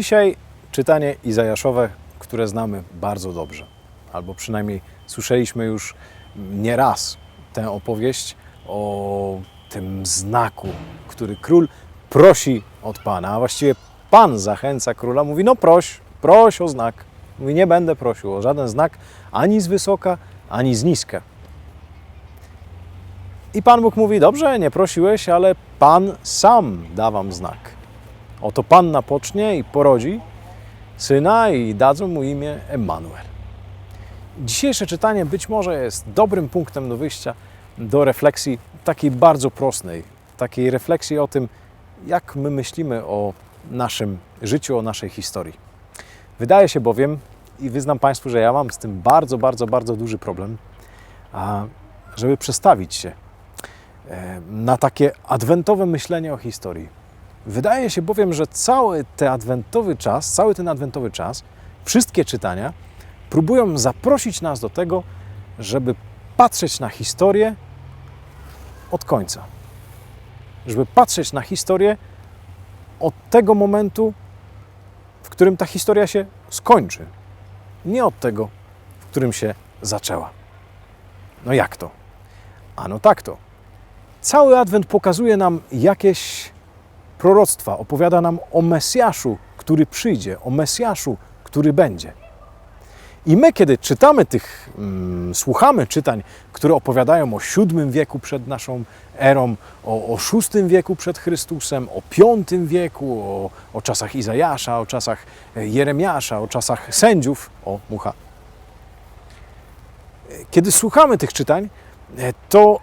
Dzisiaj czytanie Izajaszowe, które znamy bardzo dobrze, albo przynajmniej słyszeliśmy już nieraz tę opowieść o tym znaku, który król prosi od Pana, a właściwie Pan zachęca króla, mówi: No proś, proś o znak. Mówi: Nie będę prosił o żaden znak ani z wysoka, ani z niska. I Pan Bóg mówi: Dobrze, nie prosiłeś, ale Pan sam da wam znak. Oto panna pocznie i porodzi syna i dadzą mu imię Emmanuel. Dzisiejsze czytanie być może jest dobrym punktem do wyjścia do refleksji takiej bardzo prostej, takiej refleksji o tym, jak my myślimy o naszym życiu, o naszej historii. Wydaje się bowiem, i wyznam Państwu, że ja mam z tym bardzo, bardzo, bardzo duży problem, żeby przestawić się e, na takie adwentowe myślenie o historii. Wydaje się bowiem, że cały ten adwentowy czas, cały ten adwentowy czas, wszystkie czytania próbują zaprosić nas do tego, żeby patrzeć na historię od końca. Żeby patrzeć na historię od tego momentu, w którym ta historia się skończy. Nie od tego, w którym się zaczęła. No jak to? Ano tak to. Cały adwent pokazuje nam jakieś proroctwa, opowiada nam o Mesjaszu, który przyjdzie, o Mesjaszu, który będzie. I my, kiedy czytamy tych, mm, słuchamy czytań, które opowiadają o VII wieku przed naszą erą, o, o VI wieku przed Chrystusem, o V wieku, o, o czasach Izajasza, o czasach e, Jeremiasza, o czasach sędziów, o mucha. E, Kiedy słuchamy tych czytań, e, to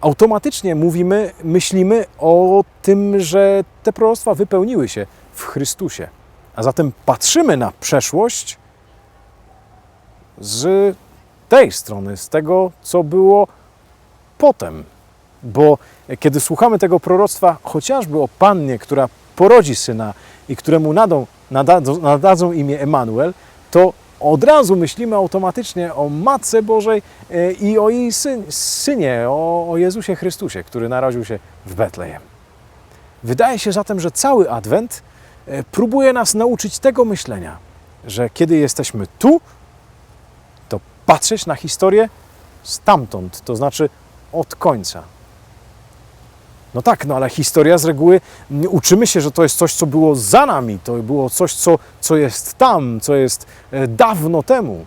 automatycznie mówimy, myślimy o tym, że te proroctwa wypełniły się w Chrystusie. A zatem patrzymy na przeszłość z tej strony, z tego, co było potem. Bo kiedy słuchamy tego proroctwa, chociażby o pannie, która porodzi syna i któremu nadą, nadadzą, nadadzą imię Emanuel, to od razu myślimy automatycznie o Matce Bożej e, i o jej syn, synie, o, o Jezusie Chrystusie, który narodził się w Betlejem. Wydaje się zatem, że cały Adwent e, próbuje nas nauczyć tego myślenia, że kiedy jesteśmy tu, to patrzeć na historię stamtąd, to znaczy od końca. No tak, no ale historia z reguły uczymy się, że to jest coś, co było za nami, to było coś, co, co jest tam, co jest e, dawno temu.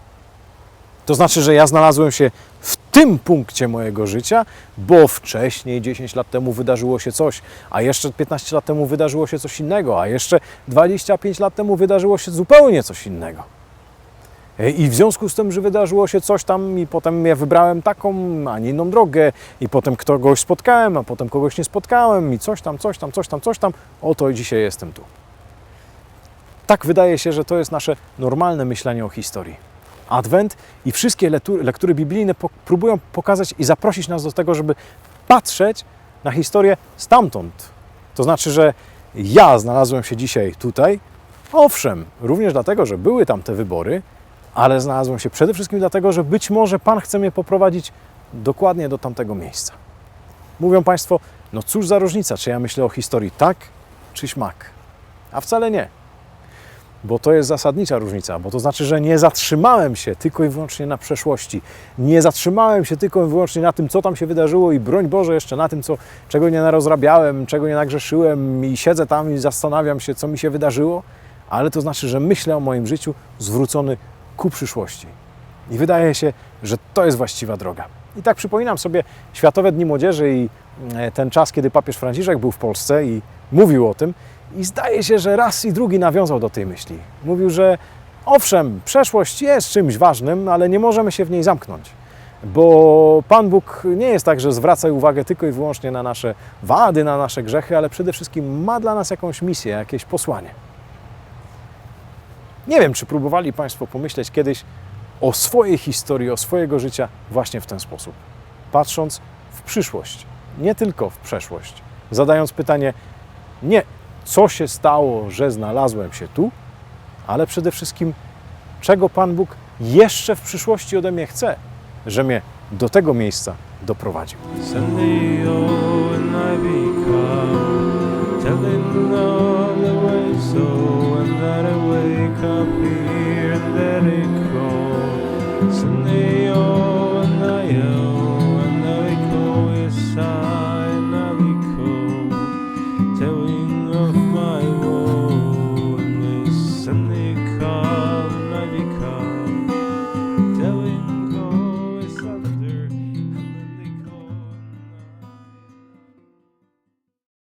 To znaczy, że ja znalazłem się w tym punkcie mojego życia, bo wcześniej, 10 lat temu, wydarzyło się coś, a jeszcze 15 lat temu wydarzyło się coś innego, a jeszcze 25 lat temu wydarzyło się zupełnie coś innego. E, I w związku z tym, że wydarzyło się coś tam, i potem ja wybrałem taką, a nie inną drogę, i potem kogoś spotkałem, a potem kogoś nie spotkałem, i coś tam, coś tam, coś tam, coś tam, oto dzisiaj jestem tu. Tak wydaje się, że to jest nasze normalne myślenie o historii. Adwent i wszystkie lektury, lektury biblijne po, próbują pokazać i zaprosić nas do tego, żeby patrzeć na historię stamtąd. To znaczy, że ja znalazłem się dzisiaj tutaj, owszem, również dlatego, że były tam te wybory, ale znalazłem się przede wszystkim dlatego, że być może Pan chce mnie poprowadzić dokładnie do tamtego miejsca. Mówią Państwo, no cóż za różnica, czy ja myślę o historii tak, czy śmak. A wcale nie. Bo to jest zasadnicza różnica, bo to znaczy, że nie zatrzymałem się tylko i wyłącznie na przeszłości. Nie zatrzymałem się tylko i wyłącznie na tym, co tam się wydarzyło i broń Boże jeszcze na tym, co, czego nie narozrabiałem, czego nie nagrzeszyłem i siedzę tam i zastanawiam się, co mi się wydarzyło, ale to znaczy, że myślę o moim życiu zwrócony ku przyszłości. I wydaje się, że to jest właściwa droga. I tak przypominam sobie Światowe Dni Młodzieży i e, ten czas, kiedy papież Franciszek był w Polsce i mówił o tym. I zdaje się, że raz i drugi nawiązał do tej myśli. Mówił, że owszem, przeszłość jest czymś ważnym, ale nie możemy się w niej zamknąć. Bo Pan Bóg nie jest tak, że zwraca uwagę tylko i wyłącznie na nasze wady, na nasze grzechy, ale przede wszystkim ma dla nas jakąś misję, jakieś posłanie. Nie wiem, czy próbowali Państwo pomyśleć kiedyś o swojej historii, o swojego życia właśnie w ten sposób. Patrząc w przyszłość, nie tylko w przeszłość. Zadając pytanie nie co się stało, że znalazłem się tu, ale przede wszystkim czego Pan Bóg jeszcze w przyszłości ode mnie chce, że mnie do tego miejsca doprowadził. So